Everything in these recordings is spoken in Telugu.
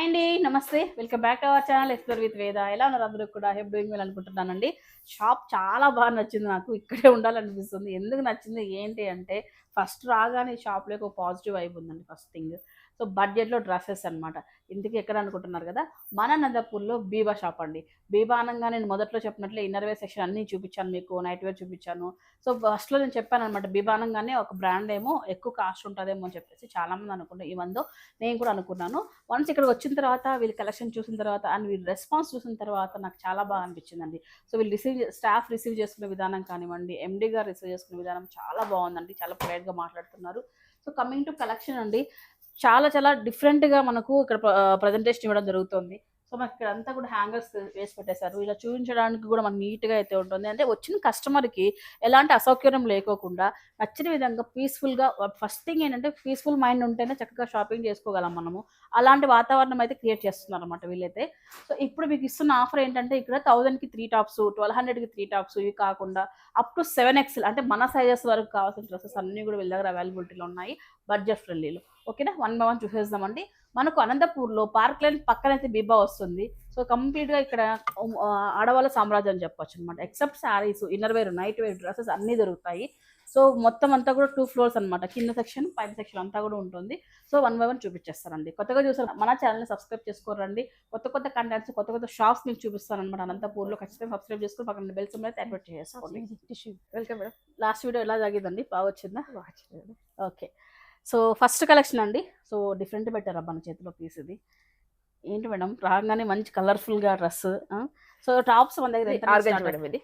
హాయ్ అండి నమస్తే. Welcome back to our channel explore with Veda ఎలా ఉన్నారు అందరూ కూడా? హెప్ డూయింగ్ వెల్ అనుకుంటున్నానండి. షాప్ చాలా బాగా నచ్చింది నాకు. ఇక్కడే ఉండాలనిపిస్తుంది. ఎందుకు నచ్చింది? ఏంటి అంటే ఫస్ట్ రాగానే ఈ షాప్లోకి ఒక పాజిటివ్ వైబ్ ఉందండి ఫస్ట్ థింగ్ సో బడ్జెట్లో డ్రెస్సెస్ అనమాట ఇందుకు ఎక్కడ అనుకుంటున్నారు కదా? మన నందపూర్లో బీబా షాప్ అండి. బీబా అనగా నేను మొదట్లో చెప్పినట్లే ఇన్నర్ వేర్ సెక్షన్ అన్నీ చూపించాను మీకు నైట్ వేర్ చూపించాను. సో ఫస్ట్లో నేను చెప్పాను అనమాట బీబా అనగానే ఒక బ్రాండ్ ఏమో ఎక్కువ కాస్ట్ ఉంటుందేమో అని చెప్పేసి చాలామంది అనుకుంటారు ఇవందో నేను కూడా అనుకున్నాను. వన్స్ ఇక్కడికి వచ్చిన తర్వాత వీళ్ళ కలెక్షన్ చూసిన తర్వాత అండ్ వీళ్ళ రెస్పాన్స్ చూసిన తర్వాత నాకు చాలా బాగా అనిపించిందండి. సో వీళ్ళు రిసీవ్ స్టాఫ్ రిసీవ్ చేసుకునే విధానం కానివ్వండి ఎండీ గారు రిసీవ్ చేసుకునే విధానం చాలా బాగుందండి. చాలా ప్రైడ్గా మాట్లాడుతున్నారు. సో కమింగ్ టు కలెక్షన్ అండి చాలా చాలా డిఫరెంట్గా మనకు ఇక్కడ ప్రజెంటేషన్ ఇవ్వడం జరుగుతుంది. సో మనకి ఇక్కడ అంతా కూడా హ్యాంగర్స్ వేసి పెట్టేశారు. ఇలా చూపించడానికి కూడా మనకు నీట్గా అయితే ఉంటుంది. అంటే వచ్చిన కస్టమర్కి ఎలాంటి అసౌకర్యం లేకోకుండా నచ్చిన విధంగా పీస్ఫుల్గా ఫస్ట్ థింగ్ ఏంటంటే పీస్ఫుల్ మైండ్ ఉంటేనే చక్కగా షాపింగ్ చేసుకోగలం మనము. అలాంటి వాతావరణం అయితే క్రియేట్ చేస్తున్నారు అనమాట వీళ్ళైతే. సో ఇప్పుడు మీకు ఇస్తున్న ఆఫర్ ఏంటంటే ఇక్కడ థౌసండ్కి త్రీ టాప్స్ ట్వెల్వ్ హండ్రెడ్కి త్రీ టాప్స్ ఇవి కాకుండా అప్ టు సెవెన్ ఎక్స్ఎల్ అంటే మన సైజెస్ వరకు కావాల్సిన డ్రెస్సెస్ అన్నీ కూడా వీళ్ళ దగ్గర అవైలబిలిటీలో ఉన్నాయి. బడ్జెట్ ఫ్రెండ్లీలో ఓకేనా? వన్ బై వన్ చూసేద్దామండి. మనకు అనంతపూర్లో పార్క్ లైన్ పక్కన అయితే బీబా వస్తుంది సో కంప్లీట్గా ఇక్కడ ఆడవాళ్ళ సామ్రాజ్యం అని చెప్పొచ్చు అనమాట except sarees inner wear night wear dresses అన్నీ దొరుకుతాయి. సో మొత్తం అంతా కూడా టూ ఫ్లోర్స్ అనమాట కింద సెక్షన్ పైన సెక్షన్ అంతా కూడా ఉంటుంది. సో వన్ బై వన్ చూపించేస్తారండి. కొత్తగా చూసారు మన ఛానల్ని సబ్స్క్రైబ్ చేసుకోరండి. కొత్త కొత్త కంటెంట్స్ కొత్త కొత్త షాప్స్ మీకు చూపిస్తాను అనమాట అనంతపూర్లో. ఖచ్చితంగా సబ్స్క్రైబ్ చేసుకుని పక్కన బెల్స్ అయితే యాక్టివేట్ చేసుకోండి వెల్కమ్ మేడం లాస్ట్ వీడియో ఎలా జరిగిందండి బాగా వచ్చిందా? ఓకే సో ఫస్ట్ కలెక్షన్ అండి. సో డిఫరెంట్ పెట్టారు అబ్బా నా చేతిలో పీస్ ఇది. ఏంటి మేడం? రాగానే మంచి కలర్ఫుల్గా డ్రెస్ సో టాప్స్ మన దగ్గర ఆర్గంజ్ మేడం ఇది?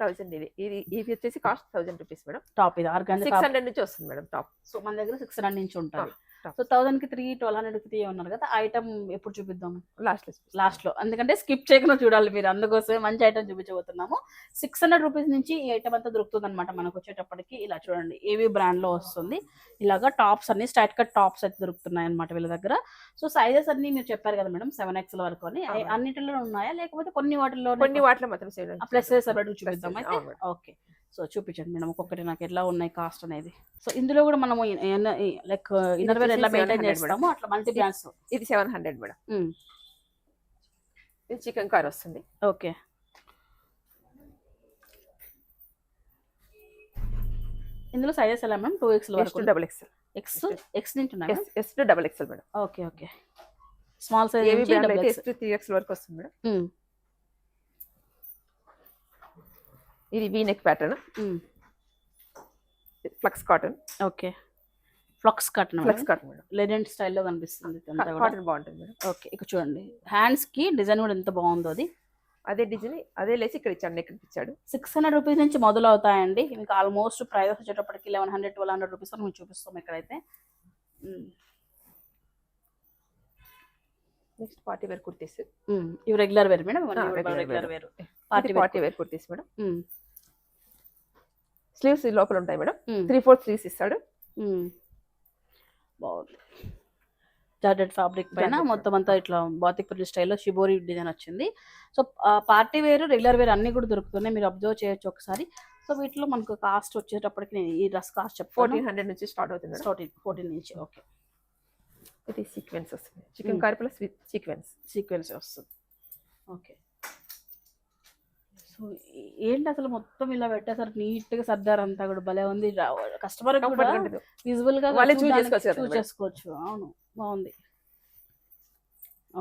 థౌసండ్ ఇది. ఇది ఇది వచ్చేసి cost thousand rupees madam. Top ఇది ఆర్గాన్ సిక్స్ హండ్రెడ్ నుంచి వస్తుంది మేడం టాప్ సో మన దగ్గర సిక్స్ హండ్రెడ్ నుంచి ఉంటుంది. సో థౌసండ్కి త్రీ ట్వెల్వ్ హండ్రెడ్కి త్రీ ఉన్నారు కదా ఐటమ్ ఎప్పుడు చూపిద్దాం? లాస్ట్ లాస్ట్లో. ఎందుకంటే స్కిప్ చేయకుండా చూడాలి మీరు అందుకోసమే మంచి ఐటమ్ చూపించబోతున్నాము. సిక్స్ హండ్రెడ్ రూపీస్ నుంచి ఈ ఐటమ్ అంతా దొరుకుతుంది అనమాట మనకు వచ్చేటప్పటికి. ఇలా చూడండి ఏవి బ్రాండ్లో వస్తుంది. ఇలాగా టాప్స్ అన్ని స్టైట్ కట్ టాప్స్ అయితే దొరుకుతున్నాయి అనమాట వీళ్ళ దగ్గర. సో సైజెస్ అన్ని మీరు చెప్పారు కదా మేడం సెవెన్ ఎక్స్ వరకు అని. అన్నిటిలో ఉన్నాయా? లేకపోతే కొన్ని వాటిల్లో కొన్ని వాటిలో మాత్రం ప్లస్ సెపరేట్ చూపిద్దాం అయితే? ఓకే సో చూపించండి మేడం ఒక్కొక్కటి నాకు ఎట్లా ఉన్నాయి కాస్ట్ అనేది. సో ఇందులో కూడా మనము లైక్ ఇన్నర్ వేర్ ఎట్లా వచ్చేసి మెయింటైన్ 700 చేస్తాము అట్లా మల్టీ బ్రాండ్స్ ఇది సెవెన్ హండ్రెడ్ మేడం. ఇది చికెన్ కార్ వస్తుంది. ఓకే. ఇందులో సైజెస్ ఎలా మ్యామ్ టూ ఎక్స్ వరకు. డబల్ ఎక్స్ఎల్ ఎక్స్ ఎక్స్ నుంచి ఉన్నాయి S to double XL madam. Okay okay. Small size ఏవి బ్రాండ్ అయితే X S to three XL వరకు వస్తుంది మేడం. ఇది V neck pattern flax cotton okay flax కట్న ఫ్లక్స్ కాటన్ మేడం. లెజెండ్ స్టైల్లో కనిపిస్తుంది కాటన్ బాగుంటుంది మేడం. ఓకే ఇక్కడ చూడండి. హ్యాండ్స్కి డిజైన్ కూడా ఎంత బాగుందో అది. అదే డిజైన్ అదే లేసి ఇక్కడ ఇచ్చాడు నెక్ ఇచ్చాడు. సిక్స్ హండ్రెడ్ రూపీస్ నుంచి మొదలు అవుతాయండి మీకు ఆల్మోస్ట్ ప్రైజెస్ వచ్చేటప్పటికి eleven hundred twelve hundred rupees మేము చూపిస్తాం ఇక్కడైతే. Next party wear kurtis. మ్మ్. ఇవి regular wear madam? Regular. Wear party party wear kurtis madam. Sleeves లోపల ఉంటాయి మేడం. త్రీ ఫోర్ స్లీవ్స్ ఇస్తాడు. బాగుంది. జార్జెట్ ఫ్యాబ్రిక్ పైన మొత్తం అంతా ఇట్లా బాతిక్ పల్లి స్టైల్లో షిబోరి డిజైన్ వచ్చింది. So party wear regular wear అన్ని కూడా దొరుకుతున్నాయి. మీరు అబ్జర్వ్ చేయొచ్చు ఒకసారి. సో వీటిలో మనకు కాస్ట్ వచ్చేటప్పటికి నేను ఈ డ్రెస్ కాస్ట్ చెప్తాను. ఫోర్టీన్ హండ్రెడ్ నుంచి స్టార్ట్ అవుతుంది ఫోర్టీన్ ఫోర్టీన్ నుంచి ఓకే. ఇది సీక్వెన్స్ వస్తుంది chicken. chikankari plus sequence. Sequence వస్తుంది. ఓకే. సో ఏంటి అసలు మొత్తం ఇలా పెట్టేసారు నీట్గా సర్దారు అంతా కూడా. భలే ఉంది. కస్టమర్ విజువల్గా చూడ్డానికి చేసుకోవచ్చు అవును. బాగుంది.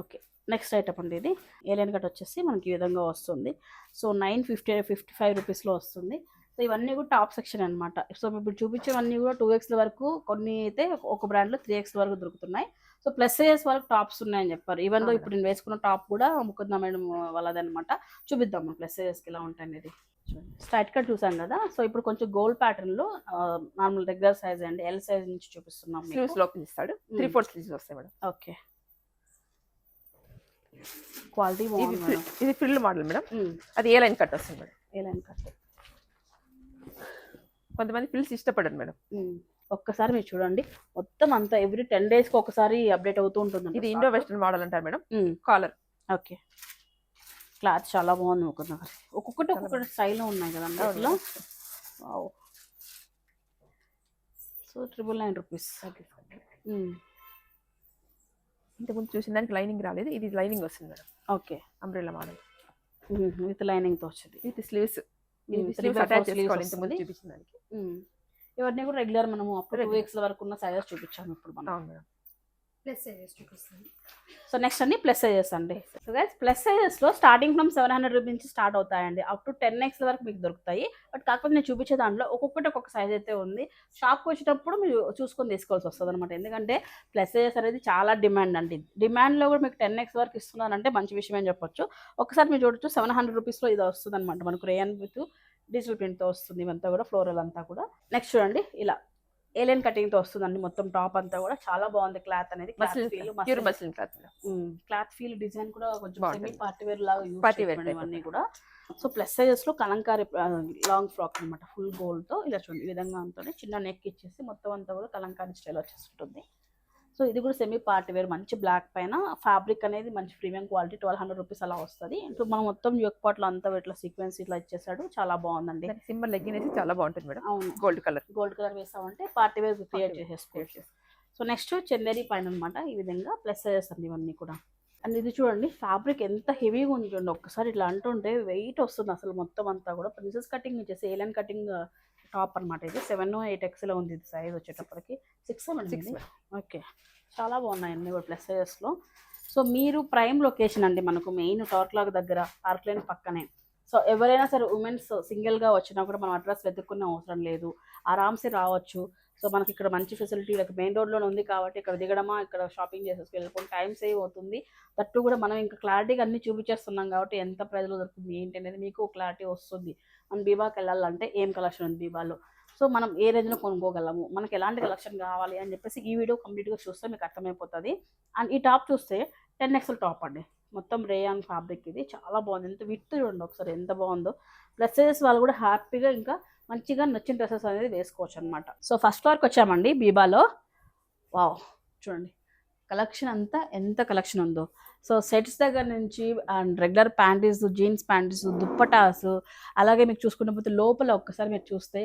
ఓకే. నెక్స్ట్ ఐటమ్ అండి ఇది. ఏలియన్ కట్ వచ్చేసి మనకి ఈ విధంగా వస్తుంది. So nine fifty fifty five రూపీస్లో వస్తుంది. సో ఇవన్నీ కూడా టాప్ సెక్షన్ అన్నమాట. సో ఇప్పుడు చూపించేవన్నీ కూడా టూ ఎక్స్ వరకు కొన్ని అయితే ఒక బ్రాండ్లో త్రీ ఎక్స్ వరకు దొరుకుతున్నాయి. సో ప్లస్ సైజెస్ వరకు టాప్స్ ఉన్నాయని చెప్పారు. Even though. ఇప్పుడు నేను వేసుకున్న టాప్ కూడా ముకుందా మేడం వాళ్ళదనమాట చూపిద్దాం ప్లస్ సైజెస్కి ఎలా ఉంటాయి అనేది స్ట్రైట్ కట్ చూసాం కదా. సో ఇప్పుడు కొంచెం గోల్డ్ ప్యాటర్న్లో నార్మల్ రెగ్యులర్ సైజ్ అండి. ఎల్ సైజ్ నుంచి చూపిస్తున్నాం. స్లీవ్స్ లోపల ఇస్తాడు త్రీ. ఫోర్ స్లీవ్స్ వస్తాయి మేడం. ఓకే. క్వాలిటీ బాగుంది ఇది ఫ్రిల్ మోడల్ మేడం. ఉమ్, అది ఏ లైన్ కట్ వస్తుంది మేడం. ఏ లైన్ కట్ కొంతమంది ఫ్రిల్స్ ఇష్టపడరు మేడం. ఉమ్, ఒక్కసారి మీరు చూడండి. మొత్తం అంతా ఎవ్రీ టెన్ డేస్కి ఒకసారి అప్డేట్ అవుతూ ఉంటుంది ఇది ఇండో వెస్టర్న్ మోడల్ అంటారు మేడం. Collar okay. క్లాత్ చాలా బాగుంది ఒక్కొక్క ఒక్కొక్కటి ఒక్కొక్కటి స్టైల్ ఉన్నాయి కదండి అసలు wow so triple nine rupees ఇంతకుముందు చూసిన దానికి లైనింగ్ రాలేదు. ఇది లైనింగ్ వస్తుంది madam. Okay. Umbrella model with లైనింగ్తో వచ్చింది. విత్ స్లీవ్స్ స్లీవ్స్ అటాచ్ చేసుకోవాలి. ఇంతకుముందు. చూపించిన దానికి. ఇవన్నీ కూడా రెగ్యులర్ మనము అప్పుడు టూ. వీక్స్ వరకు ఉన్న సైజెస్ చూపించాము ఇప్పుడు మనం. ప్లస్ సైజెస్ చూపిస్తాను. సో నెక్స్ట్ అన్ని ప్లస్ సైజెస్ అండి. So guys plus సైజెస్లో starting from seven hundred rupees నుంచి స్టార్ట్ అవుతాయండి. అప్ టు టెన్ ఎక్స్ వరకు మీకు దొరుకుతాయి. బట్ కాకపోతే నేను చూపించే దాంట్లో ఒక్కొక్కటి ఒక్కొక్క సైజ్ అయితే ఉంది. షాప్కి వచ్చేటప్పుడు మీరు చూసుకొని తీసుకోవాల్సి వస్తుంది అనమాట ఎందుకంటే ప్లస్ సైజెస్ అనేది చాలా డిమాండ్ అండి. డిమాండ్లో కూడా మీకు టెన్ ఎక్స్ వరకు ఇస్తున్నారంటే మంచి విషయం అని చెప్పొచ్చు. ఒకసారి మీరు చూడొచ్చు సెవెన్ హండ్రెడ్ రూపీస్లో ఇది వస్తుంది అనమాట మనకు రేయన్ విత్ డిజిటల్ ప్రింట్తో వస్తుంది ఇవంతా కూడా ఫ్లోరల్ అంతా కూడా. నెక్స్ట్ చూడండి ఇలా ఏలియన్ కటింగ్తో వస్తుందండి మొత్తం టాప్ అంతా కూడా. చాలా బాగుంది క్లాత్ అనేది క్లాత్ ఫీల్ డిజైన్ కూడా కొంచెం. సెమీ పార్టీ వేర్ లాగా ఇవన్నీ కూడా. సో ప్లస్ సైజెస్లో కలంకారీ లాంగ్ ఫ్రాక్ అనమాట ఫుల్ గోల్డ్తో. ఇలా చూడండి ఈ విధంగా ఉంటుంది. చిన్న నెక్ ఇచ్చేసి మొత్తం అంతా కూడా కలంకారీ స్టైల్ వచ్చేస్తుంటుంది. సో ఇది కూడా సెమీ పార్టీ వేర్ మంచి బ్లాక్ పైన. ఫ్యాబ్రిక్ అనేది మంచి premium quality twelve hundred rupees అలా వస్తుంది. ఇప్పుడు మనం మొత్తం యోక్ పాట్లో అంతా ఇట్లా సీక్వెన్స్ ఇట్లా ఇచ్చేసాడు. చాలా బాగుందండి. సింబల్ లెగ్గిన్ వేసి చాలా బాగుంటుంది మేడం. అవును. గోల్డ్ కలర్ గోల్డ్ కలర్ వేసామంటే పార్టీ వేర్ క్రియేట్. చేసేసుకోవచ్చు సో నెక్స్ట్ చందేరి పైన అనమాట ఈ విధంగా ప్లస్ అండి ఇవన్నీ కూడా. అండ్ ఇది చూడండి ఫ్యాబ్రిక్ ఎంత హెవీగా ఉంది చూడండి ఒక్కసారి ఇట్లా అంటుంటే వెయిట్ వస్తుంది అసలు మొత్తం అంతా కూడా. ప్రిన్సెస్ కటింగ్ వచ్చేసి ఏలియన్ కటింగ్ టాప్ అనమాట ఇది. సెవెన్ ఎయిట్ ఎక్స్లో ఉంది ఇది సైజ్ వచ్చేటప్పటికి. సిక్స్ సెవెన్ ఓకే చాలా బాగున్నాయి అన్ని కూడా ప్లస్ సైజెస్లో సో మీరు ప్రైమ్ లొకేషన్ అండి మనకు మెయిన్ టార్క్లాగ్ దగ్గర పార్క్ లైన్ పక్కనే. సో ఎవరైనా సరే ఉమెన్స్ సింగిల్గా వచ్చినా కూడా మనం అడ్రస్ వెతుక్కునే అవసరం లేదు. ఆరామ్సే రావచ్చు. సో మనకి ఇక్కడ మంచి ఫెసిలిటీ ఇక్కడ మెయిన్ రోడ్లోనే ఉంది కాబట్టి ఇక్కడ దిగడమా ఇక్కడ షాపింగ్ చేసేసి వెళ్ళిపోయి టైం సేవ్ అవుతుంది. తట్టు కూడా మనం ఇంకా క్లారిటీగా అన్ని చూపించేస్తున్నాం కాబట్టి ఎంత ప్రైజ్లో దొరుకుతుంది ఏంటి అనేది మీకు క్లారిటీ వస్తుంది. మనం బీబాకి వెళ్ళాలంటే ఏం కలెక్షన్ ఉంది బీబాలో సో మనం ఏ రేంజ్లో కొనుక్కోగలము? మనకి ఎలాంటి కలెక్షన్ కావాలి అని చెప్పేసి ఈ వీడియో కంప్లీట్గా చూస్తే మీకు అర్థమైపోతుంది. అండ్ ఈ టాప్ చూస్తే టెన్ ఎక్స్ఎల్ టాప్ అండి. మొత్తం రేయాన్ ఫ్యాబ్రిక్ ఇది. చాలా బాగుంది. ఎంత విత్ చూడండి ఒకసారి ఎంత బాగుందో. ప్లస్ వాళ్ళు కూడా హ్యాపీగా ఇంకా మంచిగా నచ్చిన డ్రెస్సెస్ అనేది వేసుకోవచ్చు అనమాట సో ఫస్ట్ ఫ్లోర్కి వచ్చామండి బీబాలో. వావ్ చూడండి. కలెక్షన్ అంతా ఎంత కలెక్షన్ ఉందో. సో సెట్స్ దగ్గర నుంచి and regular panties jeans panties dupattas అలాగే మీకు చూసుకుంటే పోతే లోపల ఒక్కసారి మీరు చూస్తే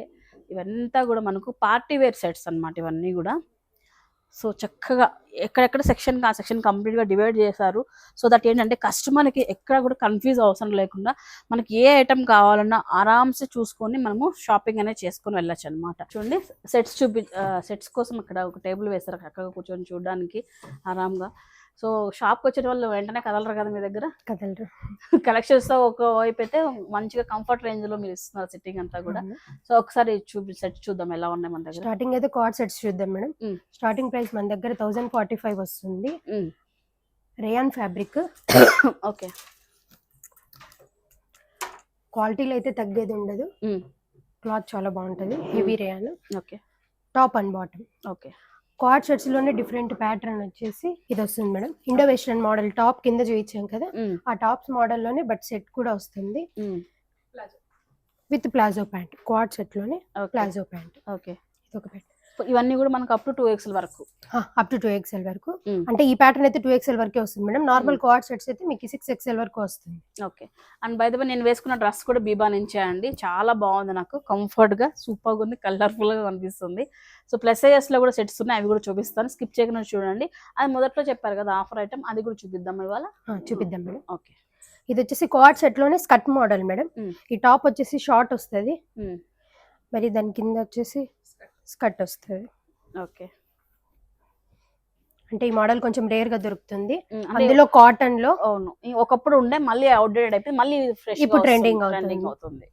ఇవంతా కూడా మనకు పార్టీ వేర్ సెట్స్ అనమాట ఇవన్నీ కూడా. సో చక్కగా ఎక్కడెక్కడ సెక్షన్ ఆ సెక్షన్ కంప్లీట్గా డివైడ్ చేశారు. సో దట్ ఏంటంటే కస్టమర్కి ఎక్కడ కూడా కన్ఫ్యూజ్ అవసరం లేకుండా మనకి ఏ ఐటమ్ కావాలన్నా ఆరామ్సే చూసుకొని మనము షాపింగ్ అనేది చేసుకొని వెళ్ళొచ్చు అనమాట చూడండి సెట్స్ చూపి సెట్స్ కోసం ఇక్కడ ఒక టేబుల్ వేస్తారు చక్కగా కూర్చొని చూడడానికి ఆరామ్గా సో షాప్కి వచ్చే వాళ్ళు వెంటనే కదలరు కదా మీ దగ్గర? కదలరు. కలెక్షన్స్తో ఒక వైపు అయితే మంచిగా కంఫర్ట్ రేంజ్లో మీరు ఇస్తున్నారు సిట్టింగ్ అంతా కూడా. సో ఒకసారి చూపి సెట్ చూద్దాం ఎలా ఉన్నాయి మన దగ్గర. స్టార్టింగ్ అయితే కార్డ్ సెట్స్ చూద్దాం మేడం. స్టార్టింగ్ ప్రైస్ మన దగ్గర థౌసండ్ ఫార్టీ ఫైవ్ వస్తుంది రేయాన్ ఫ్యాబ్రిక్ ఓకే. క్వాలిటీలో అయితే తగ్గేది ఉండదు. క్లాత్ చాలా బాగుంటుంది. Heavy rayon okay. Top and bottom okay. Coord సెట్స్లోనే different pattern వచ్చేసి ఇది వస్తుంది madam. Indo western model top కింద చూపించాం కదా. ఆ టాప్స్ మోడల్లోనే బట్ సెట్ కూడా వస్తుంది. విత్ ప్లాజో ప్యాంట్ క్వాడ్ సెట్లోనే ప్లాజో ప్యాంట్ ఓకే ఇది ఒక ప్యాంట్ ఇవన్నీ కూడా మనకు అప్ టు టూ ఎక్స్ఎల్ వరకు. అప్ టు టూ ఎక్స్ఎల్ వరకు. అంటే ఈ ప్యాటర్న్ అయితే టూ ఎక్స్ఎల్ వరకే వస్తుంది మేడం. నార్మల్. క్వాడ్ సెట్స్ అయితే మీకు సిక్స్ ఎక్స్ఎల్ వరకు వస్తుంది. ఓకే అండ్ బై ద నేను వేసుకున్న డ్రెస్ కూడా బీబా నుంచే అండి. చాలా బాగుంది నాకు. కంఫర్ట్గా సూపర్గా ఉంది. కలర్ఫుల్గా కనిపిస్తుంది సో ప్లస్ సైజెస్లో కూడా సెట్స్ ఉన్నాయి. అవి కూడా చూపిస్తాను. స్కిప్ చేయకుండా చూడండి. అది మొదట్లో చెప్పారు కదా ఆఫర్ ఐటమ్ అది కూడా చూపిద్దాం ఇవాళ. చూపిద్దాం మేడం. ఓకే ఇది వచ్చేసి క్వాడ్ సెట్లోనే స్కర్ట్ మోడల్ మేడం. ఈ టాప్ వచ్చేసి షార్ట్ వస్తుంది. మరి దాని కింద వచ్చేసి స్కర్ట్ వస్తుంది. ఓకే. అంటే ఈ మోడల్ కొంచెం రేర్గా దొరుకుతుంది అందులో కాటన్లో అవును ఒకప్పుడు ఉండే మళ్ళీ అవుట్డేటెడ్ అయిపోయి మళ్ళీ ఫ్రెష్ ఇప్పుడు ట్రెండింగ్ అవుతుంది.